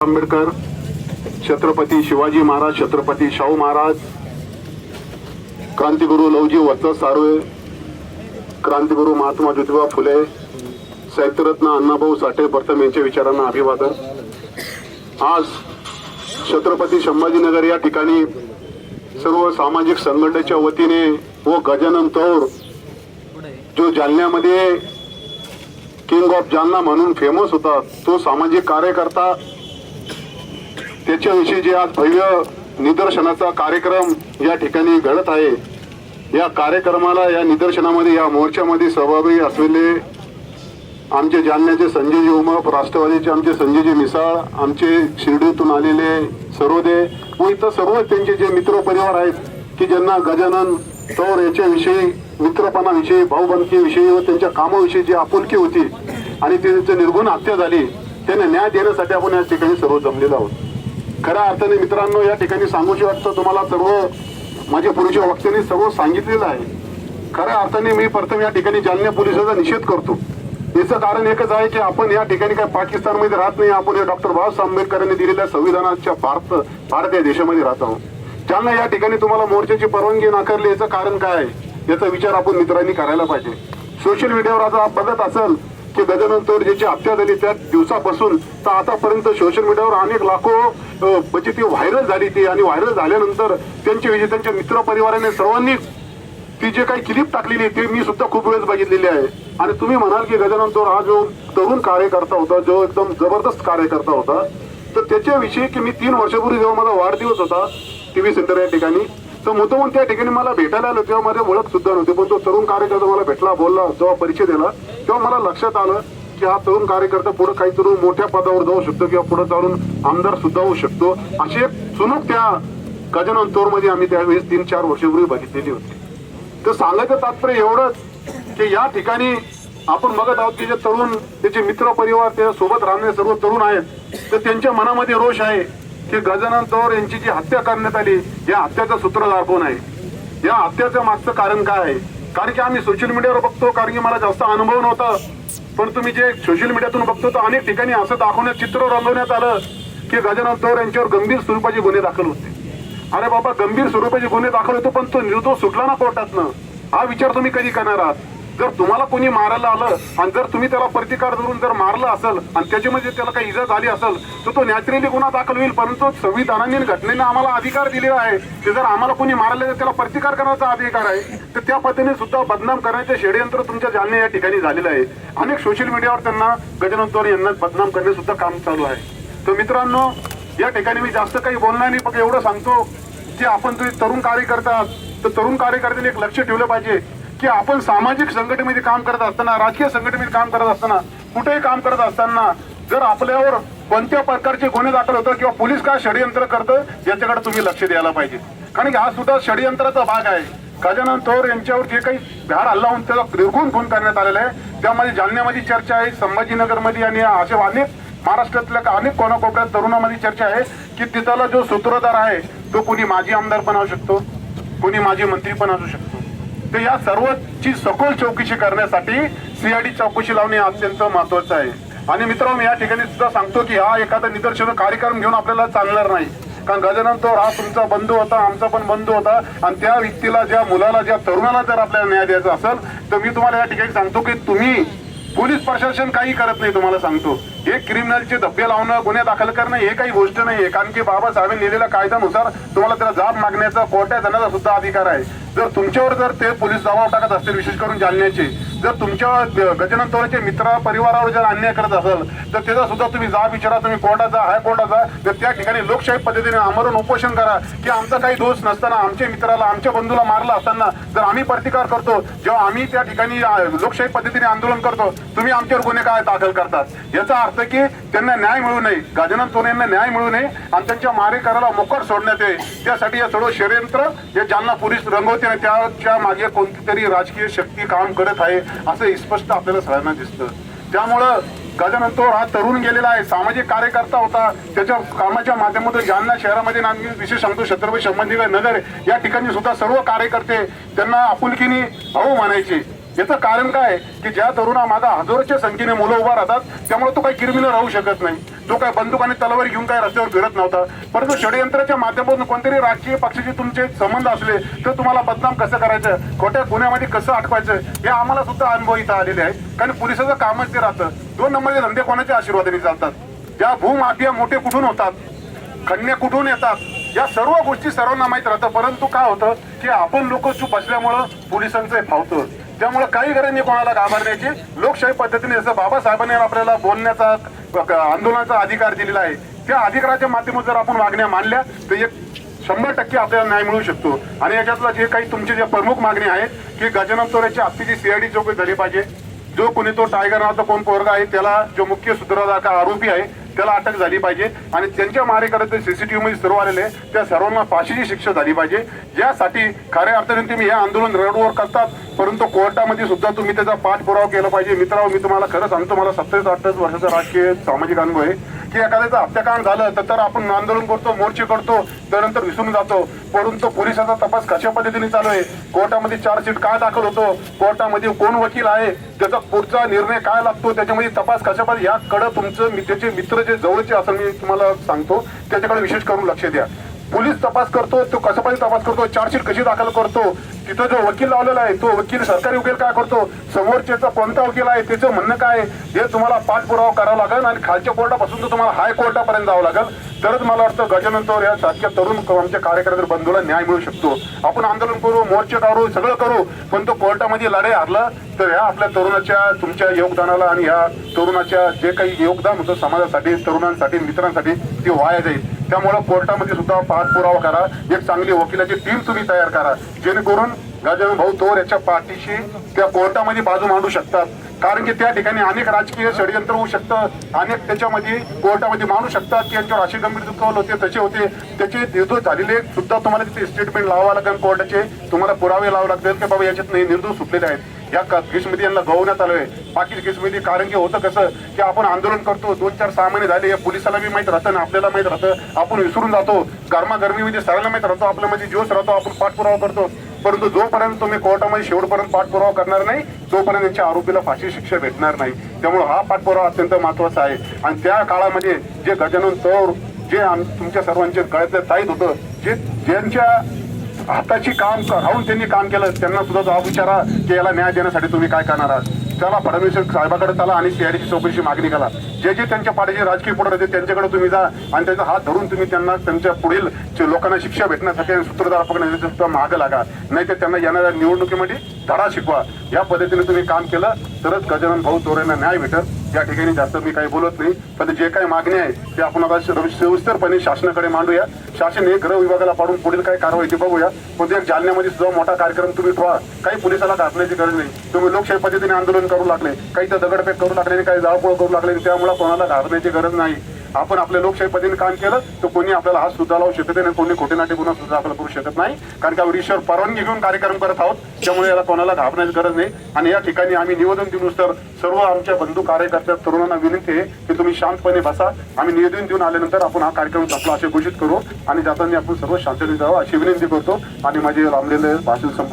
आंबेडकर छत्रपती शिवाजी महाराज छत्रपती शाहू महाराज क्रांतिगुरु लवजी वत्स सार्वे क्रांतिगुरु महात्मा ज्योतिबा फुले साहित्यरत्न अण्णाभाऊ साठे प्रथम यांच्या विचारांना अभिवादन. आज छत्रपती संभाजीनगर या ठिकाणी सर्व सामाजिक संघटनेच्या वतीने व गजानन तौर जो जालन्यामध्ये किंग ऑफ जालना म्हणून फेमस होता तो सामाजिक कार्यकर्ता त्याच्याविषयी जे आज भव्य निदर्शनाचा कार्यक्रम या ठिकाणी घडत आहे या कार्यक्रमाला या निदर्शनामध्ये या मोर्चामध्ये सहभागी असलेले आमचे जालन्याचे संजयजी उमप राष्ट्रवादीचे आमचे संजयजी मिसाळ आमचे शिर्डीतून आलेले सरोदे व इतर सर्व त्यांचे जे मित्र परिवार आहेत की ज्यांना गजानन तौर याच्याविषयी मित्रपणाविषयी भाऊबंदकीविषयी व त्यांच्या कामाविषयी जी आपुलकी होती आणि ती त्यांची निर्गुण हत्या झाली त्यांना न्याय देण्यासाठी आपण या ठिकाणी सर्व जमलेलो आहोत. खऱ्या अर्थाने मित्रांनो या ठिकाणी सांगूशी वाटतं तुम्हाला सर्व माझ्या पूर्वीच्या वक्त्यांनी सर्व सांगितलेलं आहे. खऱ्या अर्थाने मी प्रथम या ठिकाणी जालन्या पोलिसांचा निषेध करतो. याचं कारण एकच आहे की आपण या ठिकाणी काय पाकिस्तानमध्ये राहत नाही आपण डॉक्टर बाबासाहेब आंबेडकरांनी दिलेल्या संविधानाच्या भारत भारत या देशामध्ये राहत आहोत. ज्यांना या ठिकाणी तुम्हाला मोर्चाची परवानगी नाकारली याचं कारण काय आहे? याचा विचार आपण मित्रांनी करायला पाहिजे. सोशल मीडियावर आता बघत असेल की गजानन ज्याची हत्या झाली त्या दिवसापासून तर आतापर्यंत सोशल मीडियावर अनेक लाखो म्हणजे ती व्हायरल झाली ती आणि व्हायरल झाल्यानंतर त्यांची विजय त्यांच्या मित्र परिवाराने सर्वांनी ती जे काही क्लिप टाकलेली ती ते मी सुद्धा खूप वेळेस बघितलेली आहे. आणि तुम्ही म्हणाल की गजानन तोर हा जो तरुण कार्यकर्ता होता जो एकदम जबरदस्त कार्यकर्ता होता तर त्याच्याविषयी की मी तीन वर्षापूर्वी जेव्हा माझा वाढदिवस होता टी व्ही सेंटर या ठिकाणी तर मुद्दामून त्या ठिकाणी मला भेटायला आलो. तेव्हा माझ्या ओळख सुद्धा नव्हती पण तो तरुण कार्यकर्ता मला भेटला बोलला जेव्हा परिचय दिला तेव्हा मला लक्षात आलं की हा तरुण कार्यकर्ता पुढे काहीतरी मोठ्या पदावर जाऊ शकतो किंवा पुढे चालून आमदार सुद्धा होऊ शकतो. अशी एक चुनूक त्या गजानन तोरमध्ये आम्ही त्यावेळेस तीन चार वर्षापूर्वी बघितलेली होती. तर सांगायचं तात्पर्य एवढंच की या ठिकाणी आपण बघत आहोत की जे तरुण त्याचे मित्र परिवार त्या सोबत राहणारे सर्व तरुण आहेत तर त्यांच्या मनामध्ये रोष आहे. की गजानन तोर यांची जी हत्या करण्यात आली या हत्याचा सूत्रधार कोण आहे? या हत्याचं मागचं कारण काय आहे? कारण की आम्ही सोशल मीडियावर बघतो कारण की मला जास्त अनुभव नव्हता. पण तुम्ही जे सोशल मीडियातून बघतो तर अनेक ठिकाणी असं दाखवण्यात चित्र रंगवण्यात आलं की गजानन तोर यांच्यावर गंभीर स्वरूपाचे गुन्हे दाखल होते. अरे बाबा गंभीर स्वरूपाचे गुन्हे दाखल होतो पण तो निर्दोष सुटला ना कोर्टातनं हा विचार तुम्ही कधी करणार आहात? जर तुम्हाला कोणी मारायला आलं आणि जर तुम्ही त्याला प्रतिकार धरून जर मारलं असेल आणि त्याच्यामध्ये त्याला काही इजा झाली असेल तर तो नॅचरली गुन्हा दाखल होईल. परंतु संविधानाने घटनेने आम्हाला अधिकार दिलेला आहे. की जर आम्हाला कोणी मारलं तर त्याला प्रतिकार करण्याचा अधिकार आहे. तर त्या पद्धतीने सुद्धा बदनाम करण्याचे षडयंत्र तुमच्या जालने या ठिकाणी झालेलं आहे. अनेक सोशल मीडियावर त्यांना गजानन तोर यांना बदनाम करणे सुद्धा काम चालू आहे. तर मित्रांनो या ठिकाणी मी जास्त काही बोलणार नाही फक्त एवढं सांगतो की आपण तुम्ही तरुण कार्यकर्ता आहात, तर तरुण कार्यकर्त्यांनी एक लक्ष ठेवलं पाहिजे. की आपण सामाजिक संघटनेमध्ये काम करत असताना राजकीय संघटनेमध्ये काम करत असताना कुठेही काम करत असताना जर आपल्यावर कोणत्या प्रकारचे गुन्हे दाखल होतं किंवा पोलीस काय षडयंत्र करतं याच्याकडे तुम्ही लक्ष द्यायला पाहिजे. कारण की हा सुद्धा षडयंत्राचा भाग आहे. गजानन थोर यांच्यावर जे काही भ्याड हल्ला होऊन त्याला निर्गुण खून करण्यात आलेला आहे. त्यामध्ये जालन्यामध्ये चर्चा आहे संभाजीनगरमध्ये आणि असे अनेक महाराष्ट्रातल्या का- अनेक कोणाकोपऱ्यात तरुणामध्ये चर्चा आहे की तिथला जो सूत्रधार आहे तो कोणी माजी आमदार पण असू शकतो कोणी माजी मंत्री पण असू शकतो. तर या सर्वची सखोल चौकशी करण्यासाठी सीआयडी चौकशी लावणे अत्यंत महत्वाचं आहे. आणि मित्रांनो या ठिकाणी सुद्धा सांगतो की हा एखादा निदर्शन कार्यक्रम घेऊन आपल्याला चालणार नाही. कारण गजानन तो हा तुमचा बंधू होता आमचा पण बंधू होता. आणि त्या व्यक्तीला ज्या मुलाला ज्या तरुणाला जर आपल्याला न्याय द्यायचा असेल तर मी तुम्हाला या ठिकाणी सांगतो की तुम्ही पोलीस प्रशासन काही करत नाही तुम्हाला सांगतो. हे क्रिमिनलचे धब्बे लावणं गुन्हे दाखल करणं हे काही गोष्ट नाही आहे कारण की बाबासाहेबांनी लिहिलेल्या कायद्यानुसार तुम्हाला त्याला जाब मागण्याचा कोर्टात जाण्याचा सुद्धा अधिकार आहे. जर तुमच्यावर जर ते पोलीस दबाव टाकत असतील विशेष करून जालन्याचे जर तुमच्या गजानन तोराचे मित्र परिवारावर जर अन्याय करत असेल तर त्याचा सुद्धा तुम्ही जा विचारा तुम्ही कोर्टात जा हायकोर्टात जा तर त्या ठिकाणी लोकशाही पद्धतीने आमरण उपोषण करा. की आमचा काही दोष नसताना आमच्या मित्राला आमच्या बंधूला मारला असताना जर आम्ही प्रतिकार करतो जेव्हा आम्ही त्या ठिकाणी लोकशाही पद्धतीने आंदोलन करतो तुम्ही आमच्यावर गुन्हे काय दाखल करतात? याचा अर्थ की त्यांना न्याय मिळू नये. गजानन तोरे यांना न्याय मिळू नये आणि त्यांच्या मारेकराला मोकट सोडण्यात येईल. त्यासाठी या सर्व षडयंत्र जे जालना पोलीस रंगवते आणि त्याच्यामागे कोणती तरी राजकीय शक्ती काम करत आहे. असं स्पष्ट आपल्याला सगळ्यांना दिसतं. त्यामुळं गजानन तोर हा तरुण गेलेला आहे. सामाजिक कार्यकर्ता होता. त्याच्या कामाच्या माध्यमातून जालना शहरामध्ये नांदगी विशेष सांगतो छत्रपती संबंधी नगर या ठिकाणी सुद्धा सर्व कार्यकर्ते त्यांना आपुलकीने भाऊ म्हणायचे. याचं कारण काय की ज्या तरुणा मागा हजारोच्या संख्येने मुलं उभा राहतात त्यामुळे तो काही किरमिलं राहू शकत नाही. तो काय बंदूक आणि तलवार घेऊन काय रस्त्यावर फिरत नव्हता. परंतु षडयंत्राच्या माध्यमातून कोणतरी राजकीय पक्षाचे तुमचे संबंध असले तर तुम्हाला बदनाम कसं करायचं? खोट्या गुन्ह्यामध्ये कसं अटकवायचं हे आम्हाला सुद्धा अनुभव इथं आलेले आहेत. कारण पोलिसाचं कामच ते राहतं. दोन नंबरचे धंदे कोणाच्या आशीर्वादाने चालतात? ज्या भूमाफिया मोठे कुठून होतात? खंड्या कुठून येतात? या सर्व गोष्टी सर्वांना माहीत राहतं. परंतु काय होतं? की आपण लोक चूप असल्यामुळं पोलिसांचं फावतं. त्यामुळे काही गरज नाही कोणाला घाबरण्याची? लोकशाही पद्धतीने जसं बाबासाहेबांनी आपल्याला बोलण्याचा आंदोलनाचा अधिकार दिलेला आहे त्या अधिकाराच्या माध्यमातून जर आपण मागण्या मानल्या तर एक शंभर टक्के आपल्याला न्याय मिळू शकतो. आणि याच्यातला जे काही तुमची जे प्रमुख मागणी आहेत की गजानन चोऱ्याची हत्तीची सीआयडी चौकशी झाली पाहिजे जो कोणी तो टायगर नावाचा कोण पोरगा आहे त्याला जो मुख्य सूत्रधार का आरोपी आहे त्याला अटक झाली पाहिजे. आणि त्यांच्या मारेकऱ्याचे सीसीटीव्ही मध्ये सर्व आलेले त्या सर्वांना फाशीची शिक्षा झाली पाहिजे. यासाठी खऱ्या अर्थाने तुम्ही हे आंदोलन रोडवर करतात. परंतु कोर्टामध्ये सुद्धा तुम्ही त्याचा पाठपुरावा केला पाहिजे. मित्रांनो मी तुम्हाला खरं सांगतो मला सत्तावीस अठ्ठावीस वर्षाचा राजकीय सामाजिक अनुभव आहे. की एखाद्याचं हत्याकांड झालं तर तर आपण आंदोलन करतो मोर्चे करतो त्यानंतर विसरून जातो. परंतु पोलिसाचा तपास कशा पद्धतीने चालू आहे? कोर्टामध्ये चार्जशीट काय दाखल होतो? कोर्टामध्ये कोण वकील आहे? त्याचा पुढचा निर्णय काय लागतो? त्याच्यामध्ये तपास कशा पद्धती याकडं तुमचं त्याचे मित्र जे जवळचे असं मी तुम्हाला सांगतो त्याच्याकडे विशेष करून लक्ष द्या. पोलीस तपास करतो तो कशा तपास करतो चार्जशीट कशी दाखल करतो तिथं जो वकील लावलेला आहे तो वकील सरकारी वकील काय करतो समोरच्याचा कोणता वकील आहे त्याचं म्हणणं काय हे तुम्हाला पाठपुरावा करावा लागेल आणि खालच्या कोर्टापासून तर तुम्हाला हाय कोर्टापर्यंत जावं लागेल. तरच मला वाटतं गजानन या सारख्या तरुण आमच्या कार्यकर्ते बंधूला न्याय मिळू शकतो. आपण आंदोलन करू मोर्चे काढू सगळं करू पण तो कोर्टामध्ये लढाई हरला तर ह्या आपल्या तरुणाच्या तुमच्या योगदानाला आणि ह्या तरुणाच्या जे काही योगदान होतं समाजासाठी तरुणांसाठी मित्रांसाठी ते वाया जाईल. त्यामुळे कोर्टामध्ये सुद्धा पाठपुरावा करा. एक चांगली वकिलाची टीम तुम्ही तयार करा. जेणेकरून गजानन भाऊ तोर याच्या पाठीशी त्या कोर्टामध्ये बाजू मांडू शकतात. कारण की त्या ठिकाणी अनेक राजकीय षडयंत्र होऊ शकतं. अनेक त्याच्यामध्ये कोर्टामध्ये मांडू शकतात की यांच्यावर असे गंभीर दुखावल होते तसे होते. त्याचे निर्दोष झालेले सुद्धा तुम्हाला तिथे स्टेटमेंट लावावं लागेल. कोर्टाचे तुम्हाला पुरावे लावावे लागतील. की बाबा याच्यात नाही निर्दोष सुटलेले आहेत. या केसमध्ये यांना गवण्यात आलोय बाकी केसमध्ये कारण की होतं कसं की आपण आंदोलन करतो दोन चार सहा महिने झाले या पोलिसाला बी माहीत राहतं आणि आपल्याला माहीत राहतं. आपण विसरून जातो गरमागरमीमध्ये सरायला माहीत राहतो आपल्यामध्ये म्हणजे जोश राहतो आपण पाठपुरावा करतो. परंतु जोपर्यंत तुम्ही कोर्टामध्ये शेवटपर्यंत पाठपुरावा करणार नाही तोपर्यंत त्यांच्या आरोपीला फाशी शिक्षा भेटणार नाही. त्यामुळे हा पाठपुरावा अत्यंत महत्त्वाचा आहे. आणि त्या काळामध्ये जे गजानन तौर जे आम- तुमच्या सर्वांचे गळ्यातलं ताईत होतं जे ज्यांच्या हाताची काम राहून त्यांनी काम केलं त्यांना सुद्धा जबाब विचारा की याला न्याय देण्यासाठी तुम्ही काय करणार आहात. चला फडणवीस साहेबाकडे चला आणि सीआयडीची चौकशी मागणी करा. जे जे त्यांच्या पाठीचे राजकीय पुढे होते त्यांच्याकडे तुम्ही जा आणि त्यांचा हात धरून तुम्ही त्यांना त्यांच्या पुढील लोकांना शिक्षा भेटण्यासाठी आणि सूत्रधार पकडण्यासाठी सुद्धा मागं लागा. नाही तर त्यांना येणाऱ्या निवडणुकीमध्ये धडा शिकवा. या पद्धतीने तुम्ही काम केलं तरच गजानन भाऊ तोरेंना न्याय भेटत या ठिकाणी जास्त मी काही बोलत नाही पण जे काही मागणी आहे ते आपण आता सविस्तरपणे शासनाकडे मांडूया. शासन हे गृह विभागाला पाडून पुढील काय कारवाई ते बघूया. पण एक जालन्यामध्ये सुद्धा मोठा कार्यक्रम तुम्ही ठेवा. काही पोलिसाला घातण्याची गरज नाही. तुम्ही लोकशाही पद्धतीने आंदोलन करू लागले. काही तर दगडफेक करू लागले काही जाळपोळ करू लागले त्यामुळे कोणाला घाबरण्याची गरज नाही. आपण आपल्या लोकशाही पद्धतीने काम केलं तर कोणी आपल्याला हात सुद्धा लावू शकत नाही कोणी खोटे नाटे गुन्हा सुद्धा आपल्याला करू शकत नाही. कारण का ईश्वर परवानगी घेऊन कार्यक्रम करत आहोत त्यामुळे याला कोणाला घाबरण्याची गरज नाही. आणि या ठिकाणी आम्ही निवेदन देऊन तर सर्व आमच्या बंधू कार्यकर्त्या तरुणांना विनंती आहे की तुम्ही शांतपणे बसा. आम्ही निवेदन देऊन आल्यानंतर आपण हा कार्यक्रम संपला असे घोषित करू. आणि जाताना आपण सर्व शांततेने जावं अशी विनंती करतो. आणि माझे लांबलेले भाषण संपन्न